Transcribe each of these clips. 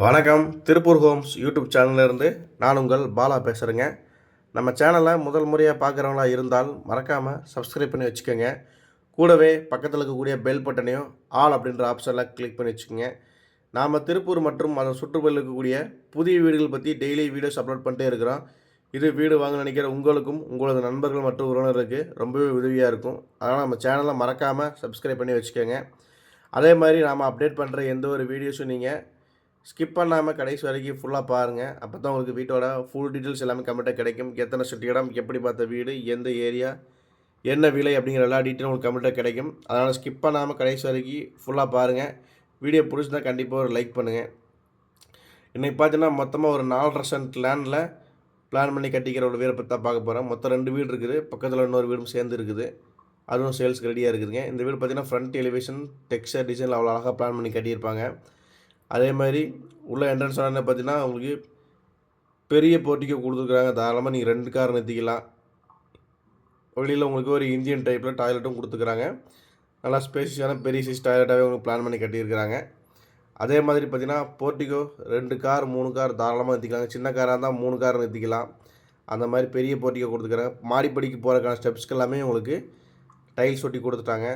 வணக்கம். Tiruppur Holmes YouTube சேனல்லேருந்து நான் உங்கள் பாலா பேசுகிறேங்க நம்ம சேனலை முதல் முறையாக பார்க்குறவங்களா இருந்தால் மறக்காமல் சப்ஸ்கிரைப் பண்ணி வச்சுக்கோங்க. கூடவே பக்கத்தில் இருக்கக்கூடிய பெல் பட்டனையும் ஆல் அப்படின்ற ஆப்ஷனில் கிளிக் பண்ணி வச்சுக்கோங்க. நாம் திருப்பூர் மற்றும் அதன் சுற்றுப்புறத்தில் இருக்கக்கூடிய புதிய வீடுகள் பற்றி டெய்லி வீடியோஸ் அப்லோட் பண்ணிட்டே இருக்கிறோம். இது வீடு வாங்க நினைக்கிற உங்களுக்கும் உங்களது நண்பர்கள் மற்றும் உறவினருக்கு ரொம்பவே உதவியாக இருக்கும். அதனால் நம்ம சேனலை மறக்காமல் சப்ஸ்கிரைப் பண்ணி வச்சுக்கோங்க. அதே மாதிரி நாம் அப்டேட் பண்ணுற எந்த ஒரு வீடியோஸும் நீங்கள் ஸ்கிப் பண்ணாமல் கடைசி வரைக்கும் ஃபுல்லாக பாருங்கள் அப்போ தான் உங்களுக்கு வீட்டோட ஃபுல் டீட்டெயில்ஸ் எல்லாமே கம்ப்ளீட்டாக கிடைக்கும். எத்தனை செட் இடம் எப்படி பார்த்த வீடு எந்த ஏரியா என்ன விலை அப்படிங்கிற எல்லா டீட்டெயிலும் உங்களுக்கு கம்ப்ளீட்டாக கிடைக்கும். அதனால் ஸ்கிப் பண்ணாமல் கடைசி வரைக்கும் ஃபுல்லாக பாருங்கள் வீடியோ பிடிச்சிருந்தால் கண்டிப்பாக ஒரு லைக் பண்ணுங்கள் இன்றைக்கி பார்த்தீங்கன்னா மொத்தமாக ஒரு நாலரை சென்ட் லேண்டில் பிளான் பண்ணி கட்டிக்கிற ஒரு வீடை தான் பார்க்க போகிறோம் மொத்தம் ரெண்டு வீடு இருக்குது. பக்கத்தில் இன்னொரு வீடும் சேர்ந்து இருக்குது. அதுவும் சேல்ஸ்க்கு ரெடியாக இருக்குதுங்க. இந்த வீடு பார்த்தீங்கன்னா ஃப்ரண்ட் எலிவேஷன் டெக்ஸ்டர் டிசைனில் அவ்வளோ அழகாக பிளான் பண்ணி கட்டியிருப்பாங்க. அதே மாதிரி உள்ள என்ட்ரன்ஸ் ஆனால் பார்த்தீங்கன்னா உங்களுக்கு பெரிய போட்டிக்கு கொடுத்துருக்குறாங்க. தாராளமாக நீங்கள் ரெண்டு கார் நிறுத்திக்கலாம். வெளியில் உங்களுக்கு ஒரு இந்தியன் டைப்பில் டாய்லெட்டும் கொடுத்துருக்குறாங்க. நல்லா ஸ்பேசியஸான பெரிய சைஸ் டாய்லெட்டாகவே உங்களுக்கு பிளான் பண்ணி கட்டியிருக்கிறாங்க. அதே மாதிரி பார்த்தீங்கன்னா போர்ட்டிகோ ரெண்டு கார் மூணு கார் தாராளமாக நிறுத்திக்கலாங்க. சின்ன காராக இருந்தால் மூணு கார் நிறுத்திக்கலாம். அந்த மாதிரி பெரிய போர்ட்டிகோ கொடுத்துருக்காங்க மாடிப்படிக்கு போகிறக்கான ஸ்டெப்ஸ்க்கு எல்லாமே உங்களுக்கு டைல்ஸ் ஒட்டி கொடுத்துட்டாங்க.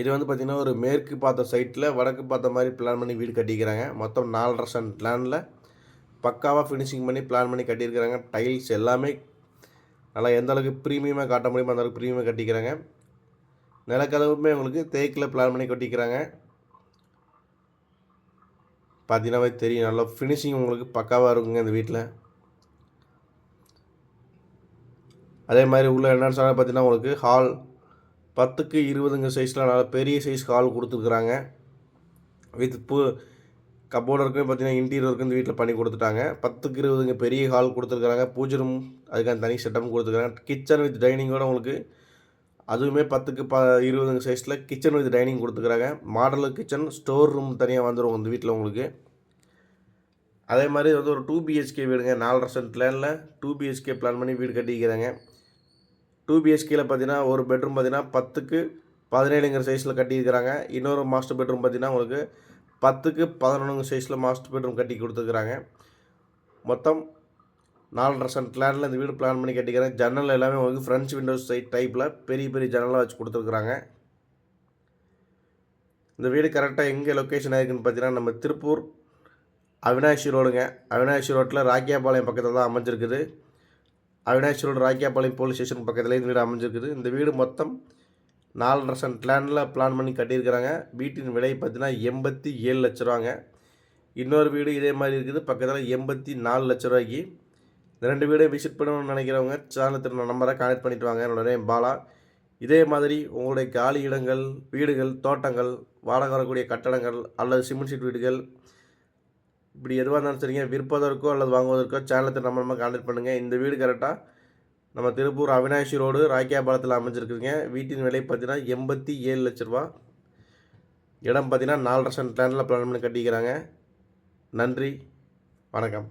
இது வந்து பார்த்திங்கன்னா ஒரு மேற்கு பார்த்த சைட்டில் வடக்கு பார்த்த மாதிரி பிளான் பண்ணி வீடு கட்டிக்கிறாங்க. மொத்தம் நாலரை சென்ட் லேண்டில் பக்காவாக ஃபினிஷிங் பண்ணி பிளான் பண்ணி கட்டியிருக்கிறாங்க. டைல்ஸ் எல்லாமே நல்லா எந்த அளவுக்கு ப்ரீமியமாக காட்ட முடியுமோ அந்த அளவுக்கு ப்ரீமியமாக கட்டிக்கிறாங்க. நிலக்கதவுமே உங்களுக்கு தேக்கில் பிளான் பண்ணி கட்டிக்கிறாங்க. பார்த்தீங்கன்னாவே தெரியும். நல்லா ஃபினிஷிங் உங்களுக்கு பக்காவாக இருக்குங்க இந்த வீட்டில் அதே மாதிரி உள்ள என்னென்னு சொன்னால் பார்த்தீங்கன்னா உங்களுக்கு ஹால் பத்துக்கு இருபதுங்க சைஸில் நல்லா பெரிய சைஸ் ஹால் கொடுத்துருக்குறாங்க. வித் பு கப்போர்டு பார்த்தீங்கன்னா இன்டீரியர் இந்த வீட்டில் பண்ணி கொடுத்துட்டாங்க. பத்துக்கு இருபதுங்க பெரிய ஹால் கொடுத்துருக்குறாங்க. பூஜை ரூம் அதுக்கான தனி செட்டப் கொடுத்துருக்காங்க கிச்சன் வித் டைனிங்கோட உங்களுக்கு அதுவுமே பத்துக்கு ப இருபதுங்க சைஸில் கிச்சன் வித் டைனிங் கொடுத்துருக்குறாங்க. மாடலு கிச்சன் ஸ்டோர் ரூம் தனியாக வந்துடும் இந்த வீட்டில் உங்களுக்கு. அதே மாதிரி வந்து ஒரு டூ பிஹெச்கே வீடுங்க. நாலரை சென்ட் பிளானில் டூ பிஹெச்கே பிளான் பண்ணி வீடு கட்டிக்கிறாங்க. டூ பிஹெச்கேயில் பார்த்தீங்கன்னா ஒரு பெட்ரூம் பார்த்தீங்கன்னா பத்துக்கு பதினேழுங்கிற சைஸில் கட்டியிருக்கிறாங்க. இன்னொரு மாஸ்டர் பெட்ரூம் பார்த்தீங்கன்னா உங்களுக்கு பத்துக்கு பதினொன்றுங்க சைஸில் மாஸ்டர் பெட்ரூம் கட்டி கொடுத்துருக்குறாங்க. மொத்தம் நாலரை சென்ட் லேண்டில் இந்த வீடு பிளான் பண்ணி கட்டிக்கிறேன். ஜன்னல் எல்லாமே உங்களுக்கு ஃப்ரெண்ட்ஸ் விண்டோஸ் சைட் டைப்பில் பெரிய பெரிய ஜன்னலாக வச்சு கொடுத்துருக்குறாங்க. இந்த வீடு கரெக்டாக எங்கே லொக்கேஷன் ஆயிருக்குன்னு பார்த்தீங்கன்னா நம்ம திருப்பூர் அவினாஷி ரோடுங்க அவினாஷி ரோட்டில் ராக்கியாபாளையம் பக்கத்தில் தான் அமைஞ்சிருக்குது. Avinashi road Rakkiyapalayam police station பக்கத்தில் இந்த வீடு அமைஞ்சிருக்குது. இந்த வீடு மொத்தம் நாலரை சென்ட் லேண்டில் பிளான் பண்ணி கட்டியிருக்கிறாங்க. வீட்டின் விலை பார்த்தீங்கன்னா எண்பத்தி ஏழு லட்ச ரூபாங்க. இன்னொரு வீடு இதே மாதிரி இருக்குது. பக்கத்தில் எண்பத்தி நாலு லட்ச ரூபாய்க்கு. இந்த ரெண்டு வீடையும் விசிட் பண்ணணும்னு நினைக்கிறவங்க சேனல் நம்பரை கனெக்ட் பண்ணிட்டு வாங்க. என்னோட நேம் பாலா. இதே மாதிரி உங்களுடைய காலி இடங்கள் வீடுகள் தோட்டங்கள் வாடகை வரக்கூடிய கட்டடங்கள் அல்லது சிமெண்ட் ஷீட் வீடுகள் இப்படி எதுவாக இருந்தாலும் சரிங்க. விற்பதற்கோ அல்லது வாங்குவதற்கோ சேனலை நம்ம நம்ம கான்டெக்ட் பண்ணுங்கள் இந்த வீடு கரெக்டாக நம்ம திருப்பூர் அவினாஷி ரோடு ராக்கியாபாளத்தில் அமைஞ்சிருக்குங்க வீட்டின் விலை பார்த்தீங்கன்னா எண்பத்தி ஏழு லட்ச ரூபா. இடம் பார்த்தீங்கன்னா நாலரை சென்ட் லேண்டில் பிளான் பண்ணி கட்டிக்கிறாங்க. நன்றி. வணக்கம்.